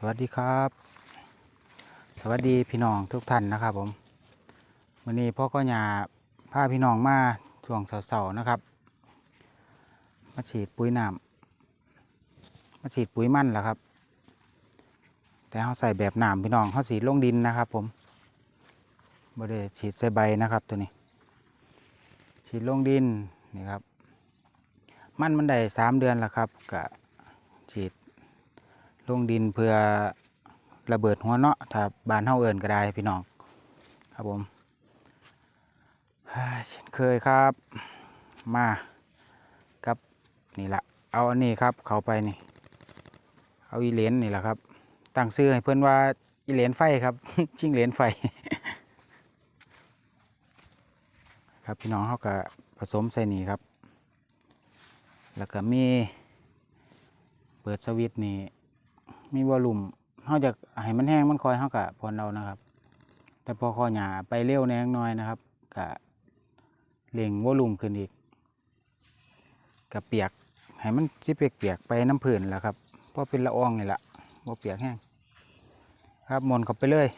สวัสดีครับ สวัสดีพี่น้องทุกท่านนะครับผมวันนี้พ่อก็ยาพาพี่น้องมาช่วงเสาร์นะครับ มาฉีดปุ๋ยน้ำมาฉีดปุ๋ยมันแหละครับ แต่เขาใส่แบบน้ำพี่น้องเขาฉีดลงดินนะครับ ผมบ่ได้ฉีดใส่ใบนะครับตัวนี้ ฉีดลงดินนี่ครับ มันมันได้สามเดือนแล้วครับกะฉีด ลงดินเพื่อระเบิดหัวเนาะถ้าบานเฮาเอินก็ได้พี่น้องครับผมเช่นเคยครับมากับนี่ละเอาอันนี้ครับเขาไปนี่ เอาอีเหรนนี่แหละครับ ตั้งชื่อให้เพื่อนว่าอีเหรนไฟครับ ชิงเหรนไฟ ครับพี่น้องเขาก็ผสมใส่นี่ครับ แล้วก็มีเปิดสวิตช์นี่ มีวอลลุ่มเขาจะให้มันแห้งมันคอยเขากะพอนเอานะครับ แต่พอคอหยาไปเร็วแนงน้อยนะครับกะเล่งวอลลุ่มขึ้นอีกกะเปียกให้มันสิเปียกเปียกๆไปน้ำผื่นแหละครับเพราะเป็นละอองนี่แหละว่าเปียกแห้งครับมนเข้าไปเลย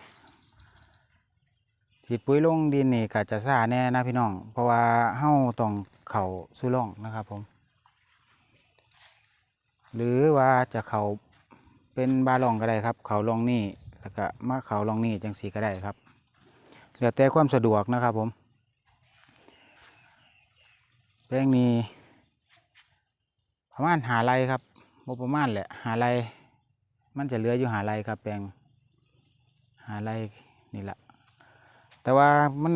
ฉีดปุ๋ยลงดินนี่กะจะซาแน่นะพี่น้อง เพราะว่าเฮาต้องเข่าสู้ร่องนะครับผม หรือว่าจะเข่า เป็นบาลองก็ได้ครับ เขาลองนี่แล้วก็มาเขาลองนี่จังสีก็ได้ครับเหลือแต่ความสะดวกนะครับผมแปลงนี้ประมาณหาไรครับบ่ประมาณแหละหาไรมันจะเหลืออยู่หาไรครับ แปลงหาไรนี่แหละแต่ว่ามัน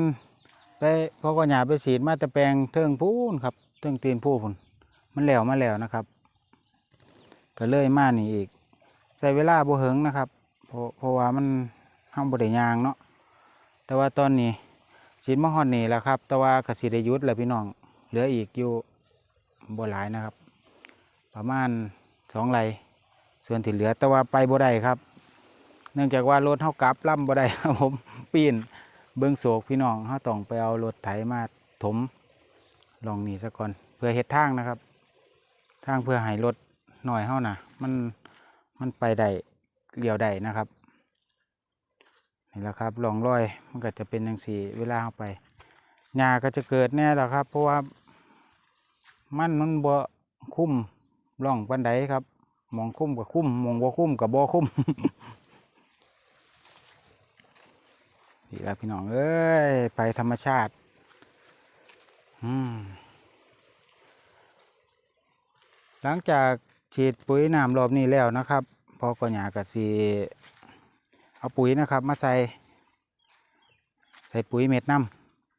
ไปเขาก็หยาไปฉีดมาแต่แปลงเทิงพูนครับเทิงตีนผู้พุ่นมันแล้วมาแล้วนะครับ ก็เลยมานี่อีก ใส่เวลาบ่เหิงนะครับเพราะเพราะว่ามันห้ามบริยางเนาะแต่ว่าตอนนี้ฉีดมะฮอดนี่แหล้วครับ แต่ว่ากสิได้ยุดแล้วพี่น้องเหลืออีกอยู่บ่หลายนะครับ ประมาณสองไรส่วนที่เหลือแต่ว่าไปบ่ได้ครับ เนื่องจากว่ารถเฮากับล่ำบ่ได้ครับผมปีนเบิ้องโศกพี่น้องเฮาต้องไปเอารถไถมาถมลองนี่ซะก่อนเพื่อเฮ็ดทางนะครับ ทางเพื่อให้รถหน่อยเท่านะมัน มันไปได้เลี้ยวได้นะครับนี่แหละครับลองรอยมันก็จะเป็นอย่างสีเวลาเข้าไปหญ้าก็จะเกิดแน่แหละครับ เพราะว่ามันมันบ่คุ้มร่องปันไดครับหมองคุ้มกับคุ้มหมองบ่คุ้มกับบ่คุ้มนี่แหละพี่น้องเอ้ยไปธรรมชาติอืมหลังจาก ฉีดปุ๋ยน้ำรอบนี้แล้วนะครับพอก็หยากะสีเอาปุ๋ยนะครับ มาใส่ ใส่ปุ๋ยเม็ดน้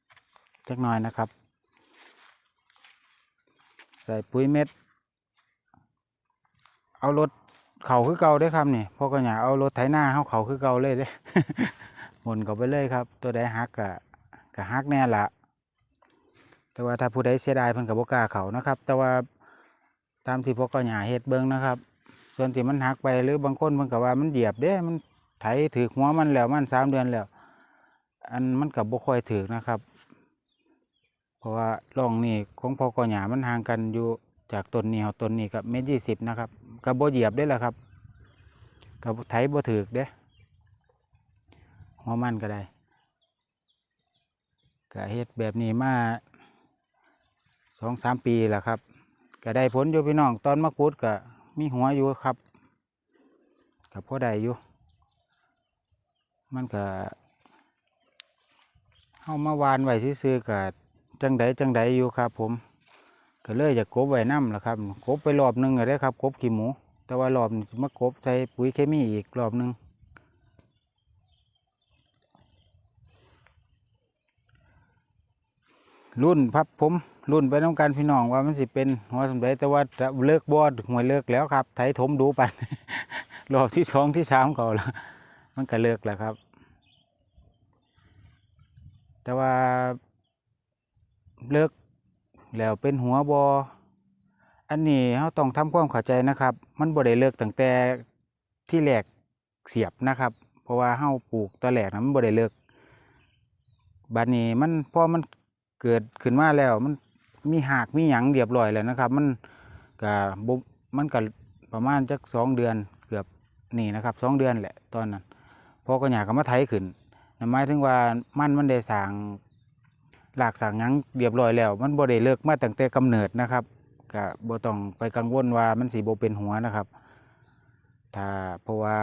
ำจักหน่อยนะครับ ใส่ปุ๋ยเม็ด เอารถเข่าคือเก่าได้ครับนี่พอก็หยาเอารถไถหน้าเขาเขาคือเก่าเลยเด้หมุนเข้าไปเลยครับ ตัวใดหักกะกะหักแน่ละแต่ว่าถ้าผู้ใดเสียดายเพิ่นกับบกาเขานะครับ แต่ว่า ตามที่พวกก็หยาเห็ดเบิ้งนะครับ ส่วนที่มันหักไปหรือบางคนมันก็ว่ามันเหยียบเด้ มันไถถือหัวมันแล้วมันสามเดือนแล้ว อันมันกับบ่ค่อยถือนะครับ เพราะว่าร่องนี่ของพอกอหยามันห่างกันอยู่จากต้นนี้เอาต้นนี้กับเมตรยี่สิบนะครับกับบ่เหยียบได้แหละครับกับไถบ่ถือเด้หัวมันก็ได้ก็เฮ็ดแบบนี้มาสองสามปีแล้วครับ ก็ได้ผลอยู่พี่น้องตอนมะกรูดก็มีหัวอยู่ครับกับพ่อได้อยู่ มันก็เข้ามาวานไว้ซื้อกับจังใดจังใดอยู่ครับ ผมก็เลยจะกบไว้น้ำละครับกบไปรอบหนึงก็ได้ครับกบขี้หมู แต่ว่ารอบนี้สิมากบใส่ปุ๋ยเคมีอีกรอบหนึง รุ่นครับผมรุ่นไปน้องกันพี่น้องว่ามันสิเป็นหัวสมเด็จแต่ว่าจะเลิกบอดหวยเลิกแล้วครับ ไถถมดูปันรอบที่สองที่สามเขาแล้วมันก็เลิกแล้วครับ แต่ว่าเลิกแล้วเป็นหัวบออันนี้เราต้องทำความเข้าใจนะครับ มันบ่ได้เลิกตั้งแต่ที่แหลกเสียบนะครับ เพราะว่าเฮาปลูกตอนแหลกนะมันบ่ได้เลิกบัดนี้มันพอมัน เกิดขึ้นมาแล้ว มันมีหากมีหยังเรียบร้อยแล้วนะครับ มันก็บุมันก็ประมาณจักสองเดือนเกือบนี่นะครับสองเดือนแหละตอนนั้นพอก็หยาก็มาไถขึ้นหมายถึงว่ามันมันได้สางหลากสางหยังเรียบร้อยแล้ว มันบ่ได้เลิกมาตั้งแต่กำเนิดนะครับก็บ่ต้องไปกังวลว่ามันสิบ่เป็นหัวนะครับ ถ้าเพราะว่า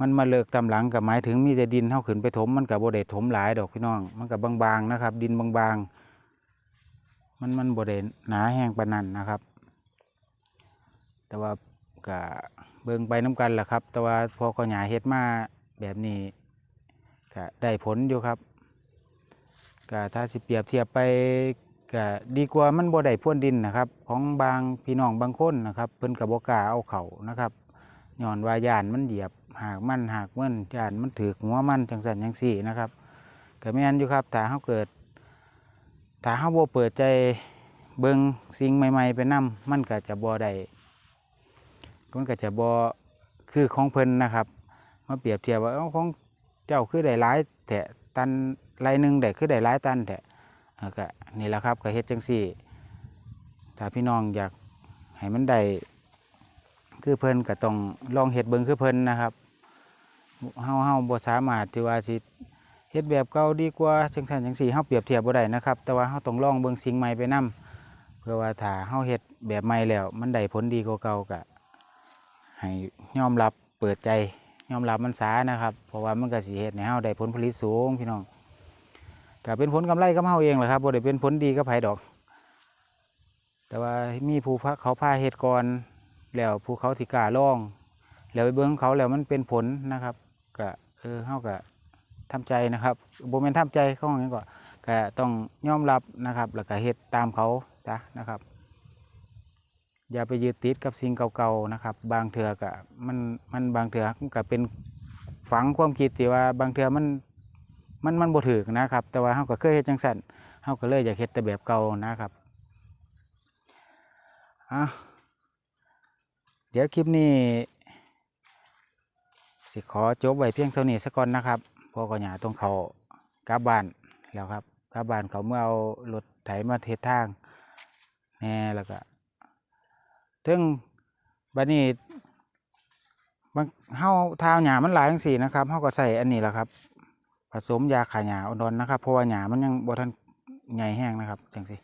มันมาเลิกตำหลังกับหมายถึงมีแต่ดินเท่าขึ้นไปถมมันกับโบเดถมหลายดอกพี่น้อง มันกับบางๆนะครับ ดินบางๆ มันมันโบเดหนาแห้งปานนั้นนะครับ แต่ว่าก็เบิ่งไปน้กันแหละครับ แต่ว่าพอขยายเฮ็ดมาแบบนี้ก็ได้ผลอยู่ครับก็ถ้าสิเปรียบเทียบไปก็ดีกว่ามันบ่ได้พ่นดินนะครับ ของบางพี่น้องบางคนนะครับ เพิ่นก็บ่กล้าเอาเข้านะครับย้อนว่าย่านมันเหยียบ หากมันหากมันย่านมันถือหัวมันจังสันจังสี่นะครับก็แม่นอยู่ครับถ้าเขาเกิดถ้าเขาโบเปิดใจเบิงสิ่งใหม่ ๆ ไปนํมันก็จะบ่ได้มันก็จะบ่คือของเพลินนะครับมาเปรียบเทียบว่าเอาของเจ้าคือได้หลายแถะตันไรหนึ่งได้คือได้หลายตันแถะก็นี่แหละครับก็เฮ็ดจังสี่ ถ้าพี่น้องอยากให้มันได้คือเพลินก็ต้องลองเฮ็ดเบิงคือเพลินนะครับ เฮาเฮาบ่สามารถที่ว่าสิเฮ็ดแบบเก่าดีกว่าจังซั่นจังซี่เฮาเปรียบเทียบบ่ได้นะครับ แต่ว่าเฮาต้องลองเบิ่งสิ่งใหม่ไปนํเพื่อว่าถ้าเฮาเฮ็ดแบบใหม่แล้ว มันได้ผลดีกว่าเก่าก็ให้ยอมรับเปิดใจยอมรับมันซานะครับ เพราะว่ามันก็สิเฮ็ดให้เฮาได้ผลผลิตสูงพี่น้องก็เป็นผลกำไรกับเฮาเองแหละครับบ่ได้เป็นผลดีกับไผดอก แต่ว่ามีผู้พาเขาพาเฮ็ดก่อนแล้วภูเขาสิกล้าล่อง แล้วไปเบิ้งเขาแล้วมันเป็นผลนะครับ ก็เออเฮาก็ทำใจนะครับโบแมนทำใจเขาอย่างนี้ก็ก็ต้องยอมรับนะครับแล้วก็เฮ็ดตามเขาซะนะครับ อย่าไปยึดติดกับสิ่งเก่าๆนะครับ บางเถื่อก็มันมันบางเถื่อก็เป็นฝังความคิดที่ว่าบางเถื่อมันมันมันบ่ถึกนะครับ แต่ว่าเฮาก็เคยเฮ็ดจังซั่นเฮาก็เลยอยากเฮ็ดแต่แบบเก่านะครับอะเดี๋ยวคลิปนี้ สิขอจบไว้เพียงเท่านี้สักก่อนนะครับเพอก็หยาต้องเขากลับบ้านแล้วครับกลับบ้านเขาเมื่อเอารถไถมาเทศทางแน่แล้วก็ถึงบัดนี้บางเฮาทาวหยามันหลายจังสี่นะครับเฮาก็ใส่อันนี้แหละครับ ผสมยาขาหยาอ่อนๆนะครับเพราะว่าหยามันยังบ่ทันใหญ่แห้งนะครับจังสิ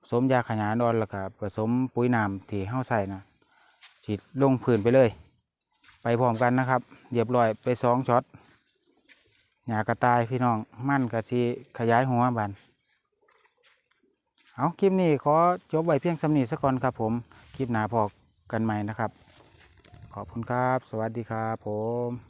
ผสมยาขาหยาอ่อนแล้วก็ผสมปุ๋ยน้ำที่เฮาใส่นะฉีดลงพื้นไปเลย ไปพร้อมกันนะครับเรียบร้อยไปสองช็อตหยากระตายพี่น้องมั่นกระซีขยายหัวบันเอาคลิปนี้ขอจบไว้เพียงสำนีสักก่อนครับผมคลิปหนาพอกันใหม่นะครับ ขอบคุณครับ สวัสดีครับผม